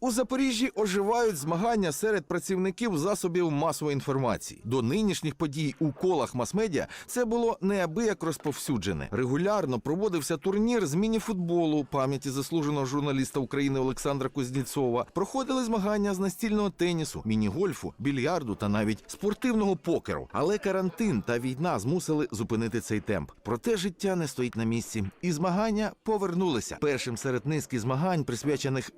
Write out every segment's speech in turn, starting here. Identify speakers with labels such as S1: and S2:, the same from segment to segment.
S1: У Запоріжжі оживають змагання серед працівників засобів масової інформації. До нинішніх подій у колах мас-медіа це було неабияк розповсюджене. Регулярно проводився турнір з міні-футболу пам'яті заслуженого журналіста України Олександра Кузнєцова. Проходили змагання з настільного тенісу, міні-гольфу, більярду та навіть спортивного покеру. Але карантин та війна змусили зупинити цей темп. Проте життя не стоїть на місці, і змагання повернулися. Першим серед низки змагань, присвячених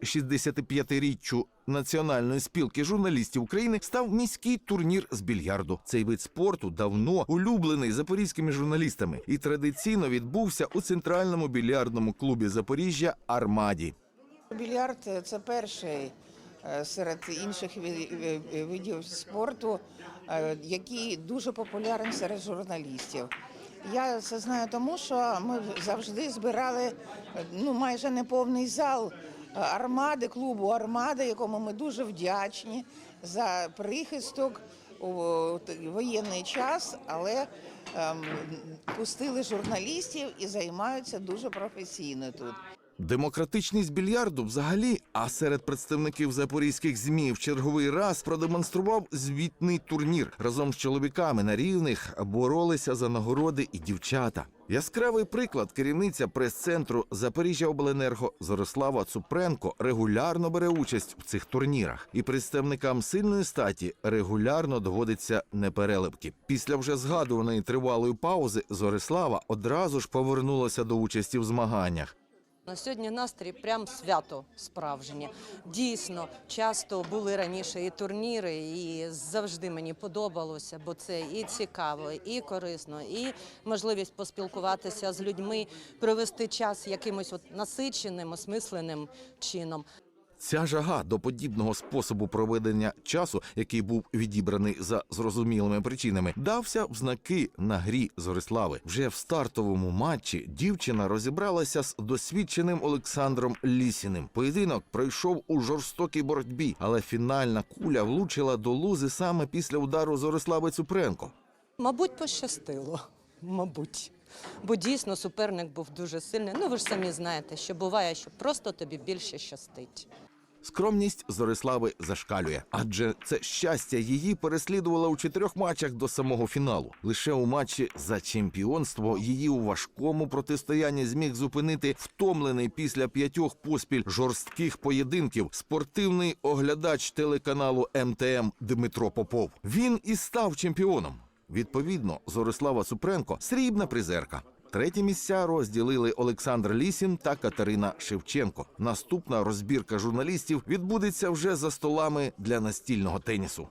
S1: 65-річчю Національної спілки журналістів України, став міський турнір з більярду. Цей вид спорту давно улюблений запорізькими журналістами і традиційно відбувся у центральному більярдному клубі Запоріжжя Армаді.
S2: Більярд це перший е, серед інших видів спорту, е, який дуже популярний серед журналістів. Я це знаю тому, що ми завжди збирали ну, майже неповний зал армади, клубу Армада, якому ми дуже вдячні за прихисток у воєнний час, але ем, пустили журналістів і займаються дуже професійно тут.
S1: Демократичність більярду взагалі, а серед представників запорізьких змі в черговий раз продемонстрував звітний турнір. Разом з чоловіками на рівних боролися за нагороди і дівчата. Яскравий приклад керівниця прес-центру Запоріжжя Обленерго Зорислава Цупренко регулярно бере участь в цих турнірах, і представникам сильної статі регулярно доводиться непереливки. Після вже згадуваної тривалої паузи Зорислава одразу ж повернулася до участі в змаганнях.
S3: На сьогодні настрій прям свято справжнє. Дійсно, часто були раніше і турніри, і завжди мені подобалося, бо це і цікаво, і корисно, і можливість поспілкуватися з людьми, провести час якимось от насиченим, осмисленим чином.
S1: Ця жага до подібного способу проведення часу, який був відібраний за зрозумілими причинами, дався в знаки на грі Зорислави. Вже в стартовому матчі дівчина розібралася з досвідченим Олександром Лісіним. Поєдинок пройшов у жорстокій боротьбі, але фінальна куля влучила до лузи саме після удару Зорислави Цупренко.
S3: Мабуть, пощастило. Мабуть. Бо дійсно суперник був дуже сильний. Ну ви ж самі знаєте, що буває, що просто тобі більше щастить.
S1: Скромність Зорислави зашкалює, адже це щастя її переслідувало у чотирьох матчах до самого фіналу. Лише у матчі за чемпіонство її у важкому протистоянні зміг зупинити втомлений після п'ятьох поспіль жорстких поєдинків спортивний оглядач телеканалу МТМ Дмитро Попов. Він і став чемпіоном. Відповідно, Зорислава Супренко срібна призерка. Треті місця розділили Олександр Лісін та Катерина Шевченко. Наступна розбірка журналістів відбудеться вже за столами для настільного тенісу.